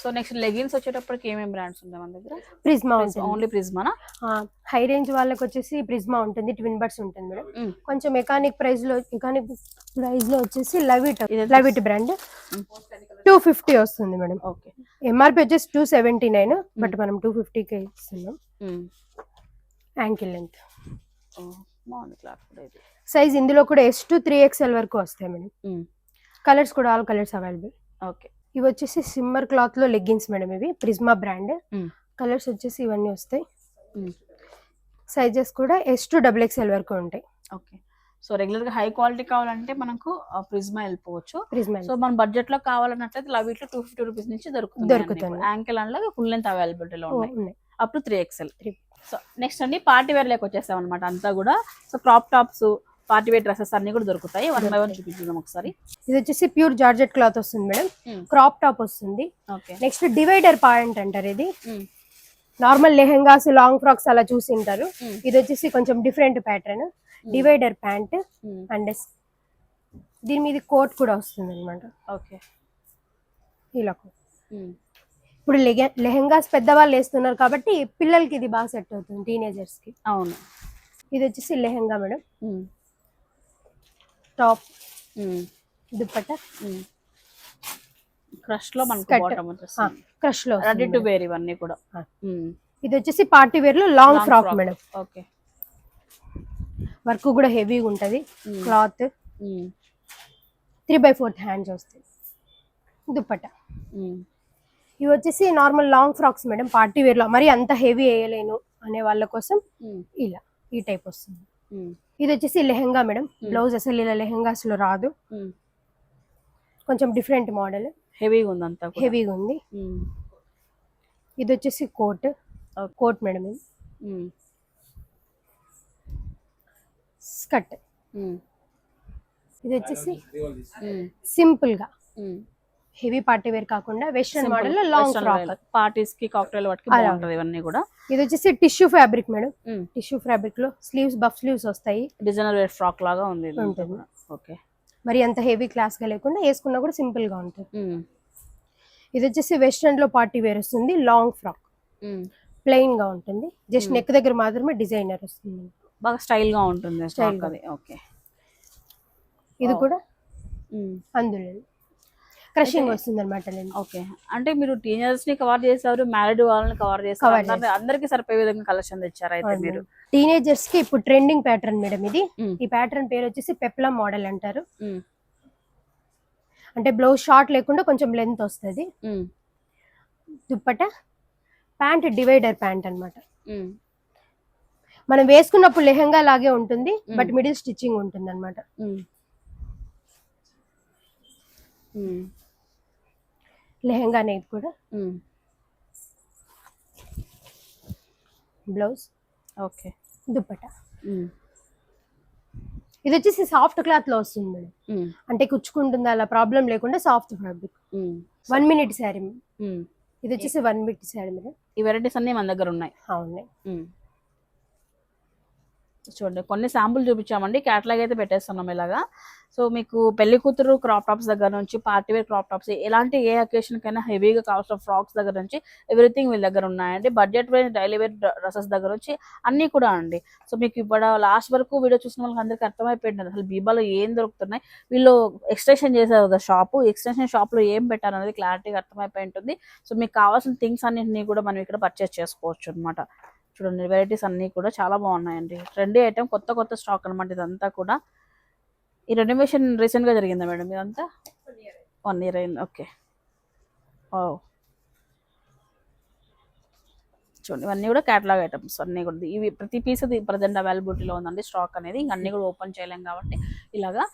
సో నెక్స్ట్ లెగిన్స్ వచ్చేటప్పటికి ఏమేమి బ్రాండ్స్ ఉన్నాయి మన దగ్గర? ప్రిజ్మా ఓన్లీ ప్రిజ్మానా హై రేంజ్ వాళ్ళకి వచ్చేసి ప్రిజ్మా ఉంటుంది ట్విన్ బర్డ్స్ ఉంటుంది మేడం. కొంచెం మెకానిక్ ప్రైస్లో మెకానిక్ ప్రైస్లో వచ్చేసి love it love it brand two fifty వస్తుంది మేడం. ఓకే. ఎంఆర్పి వచ్చేసి టూ సెవెంటీ నైన్ బట్ మనం టూ ఫిఫ్టీకి ఇస్తున్నాం. యాంకిల్ లెంత్ సైజ్ ఇందులో కూడా ఎస్ టు త్రీ ఎక్స్ఎల్ వరకు వస్తాయి మేడం. కలర్స్ కూడా ఆల్ కలర్స్ అవైలబుల్ ఓకే. ఇవి వచ్చేసి సిమ్మర్ క్లాత్లో లెగ్గిన్స్ మేడం ఇవి ప్రిజ్మా బ్రాండ్. కలర్స్ వచ్చేసి ఇవన్నీ వస్తాయి. సైజెస్ కూడా ఎస్ టు డబుల్ ఎక్స్ఎల్ వరకు ఉంటాయి. ఓకే. సో రెగ్యులర్గా హై క్వాలిటీ కావాలంటే మనకు ప్రిజ్మా వెళ్ళిపోవచ్చు. సో మన బడ్జెట్లో కావాలన్నట్లయితే లవ్ ఇట్లో టూ ఫిఫ్టీ రూపీస్ నుంచి దొరుకుతుంది. దొరుకుతుంది. యాంకిల్ అండ్ ఫుల్ లెంత్ అవైలబిలిటీలో ఉన్నాయి. ఉన్నాయి. Up to three XL. So next అండి పార్టీ వేర్ లేక వచ్చేస్తాం అనమాట అంతా కూడా. So crop tops party wear dresses అన్ని కూడా దొరుకుతాయి. వన్ బై వన్ చూపించుదాం ఒకసారి. ఇది వచ్చేసి ప్యూర్ జార్జెట్ క్లాత్ వస్తుంది మేడం. క్రాప్ టాప్ వస్తుంది. నెక్స్ట్ డివైడర్ పాయింట్ అంటారు ఇది. నార్మల్ లెహెంగాస్ లాంగ్ ఫ్రాక్స్ అలా చూసి ఉంటారు. Mm. ఇది వచ్చేసి కొంచెం different pattern divider pant and దీని మీద కోట్ కూడా వస్తుంది అనమాట ఓకే ఇలా ఇప్పుడు లెగె లెహెంగాస్ పెద్దవాళ్ళు వేస్తున్నారు కాబట్టి పిల్లలకి ఇది బాగా సెట్ అవుతుంది టీనేజర్స్కి అవును. ఇది వచ్చేసి లెహెంగా మేడం. టాప్. ఉమ్. క్రష్లో మనకు క్రష్లో రెడీ టు. వేర్ ఇవన్నీ కూడా. ఇది వచ్చేసి party వేర్లో long frock. Madam. Okay. Work కూడా హెవీగా ఉంటది. Cloth. Three by fourth hands వస్తాయి. దుప్పట్ట ఉమ్, ఇవి వచ్చేసి normal long frocks madam party వేర్లో మరి అంత హెవీ వేయలేను అనే వాళ్ళ కోసం ఇలా ఈ టైప్ వస్తుంది. ఇది వచ్చేసి లెహెంగా మేడం. బ్లౌజ్ అసలు ఇలా లెహెంగాస్లో రాదు. కొంచెం డిఫరెంట్ మోడల్. హెవీగా ఉంది అంతా. హెవీగా ఉంది. ఇది వచ్చేసి కోట్. కోట్ మేడం ఇది. ఉమ్, ఇది వచ్చేసి ఉమ్, సింపుల్గా ఉమ్. హెవీ పార్టీ వేర్ కాకుండా వెస్ట్రన్. మోడల్లో లాంగ్ ఫ్రాక్. పార్టీస్కి కాక్టైల్ వాటికి అలా. బాగుంటది ఇవన్నీ కూడా ఇది వచ్చేసి టిష్యూ ఫ్యాబ్రిక్ మేడం. టిష్యూ ఫ్యాబ్రిక్లో స్లీవ్స్ బఫ్ స్లీవ్స్ వస్తాయి డిజైనర్ వేర్ ఫ్రాక్ లాగా ఉంది. ఓకే మరి అంత హెవీ క్లాస్గా లేకుండా వేసుకున్నా కూడా సింపుల్గా ఉంటుంది ఇది వచ్చేసి వెస్ట్రన్లో పార్టీ వేర్ వస్తుంది లాంగ్ ఫ్రాక్. ప్లెయిన్గా ఉంటుంది జస్ట్. నెక్ దగ్గర మాత్రమే డిజైనర్ వస్తుంది బాగా స్టైల్గా ఉంటుంది. అది. ఓకే. ఇది. కూడా. అందులో. క్రషింగ్ వస్తుంది అనమాట ఓకే. అంటే మీరు టీనేజర్స్ని కవర్ చేశారు మ్యారీడ్ వాళ్ళని కవర్ చేశారు అందరిని- అందరికీ సరిపోయే విధంగా కలెక్షన్ తెచ్చారు అయితే మీరు. టీనేజర్స్కి ఇప్పుడు ట్రెండింగ్ ప్యాటర్న్ మేడం ఇది. ఈ ప్యాటర్న్ పేరు వచ్చేసి పెప్లం మోడల్ అంటారు. అంటే బ్లౌజ్ షార్ట్ లేకుండా కొంచెం లెంత్ వస్తుంది. దుప్పట ప్యాంట్ డివైడర్ ప్యాంట్ అన్నమాట. ఉమ్. మనం వేసుకున్నప్పుడు లెహంగా లాగే ఉంటుంది. బట్ మిడిల్ స్టిచ్చింగ్ ఉంటుంది అనమాట లెహంగా అనేది కూడా. బ్లౌజ్. ఓకే. దుప్పట. ఇది వచ్చేసి సాఫ్ట్ క్లాత్లో వస్తుంది మేడం. అంటే కుచ్చుకుంటుంది అలా ప్రాబ్లం లేకుండా soft fabric. One minute sari. ఇది వచ్చేసి వన్ మినిట్ శారీ మేడం. ఈ వెరైటీస్ అన్ని మన దగ్గర ఉన్నాయి. ఉమ్. చూడండి కొన్ని శాంపుల్ చూపించామండి క్యాటలాగ్ అయితే పెట్టేస్తున్నాం ఇలాగా. సో మీకు పెళ్ళి కూతురు క్రాప్ టాప్స్ దగ్గర నుంచి పార్టీ వేర్ క్రాప్ టాప్స్ ఎలాంటి ఏ అకేషన్కైనా హెవీగా కావాల్సిన ఫ్రాక్స్ దగ్గర నుంచి ఎవ్రీథింగ్ వీళ్ళ దగ్గర ఉన్నాయండి. Budget wise daily wear dresses దగ్గర నుంచి అన్నీ కూడా అండి. సో మీకు ఇప్పుడు లాస్ట్ వరకు వీడియో చూసిన వాళ్ళకి అందరికీ అర్థమైపోయింది. అసలు బీబాలో ఏం దొరుకుతున్నాయి? వీళ్ళు ఎక్స్టెన్షన్ చేశారు కదా షాపు ఎక్స్టెన్షన్ షాప్లో ఏం పెట్టారు అనేది క్లారిటీగా అర్థమైపోయి ఉంటుంది. సో మీకు కావాల్సిన థింగ్స్ అన్నింటినీ కూడా మనం ఇక్కడ పర్చేస్ చేసుకోవచ్చు అనమాట చూడండి వెరైటీస్ అన్నీ కూడా చాలా బాగున్నాయండి. ట్రెండీ ఐటెం కొత్త కొత్త స్టాక్ అనమాట ఇదంతా కూడా. ఈ రెనోవేషన్ రీసెంట్గా జరిగిందా మేడం ఇదంతా? వన్ ఇయర్ అయింది ఓకే ఓ చూడండి ఇవన్నీ కూడా క్యాటలాగ్ ఐటమ్స్ అన్నీ కూడా. ఇవి ప్రతి పీస్ ప్రజెంట్ అవైలబిలిటీలో ఉందండి స్టాక్ అనేది. ఇంక అన్నీ కూడా ఓపెన్ చేయలేం కాబట్టి ఇలాగా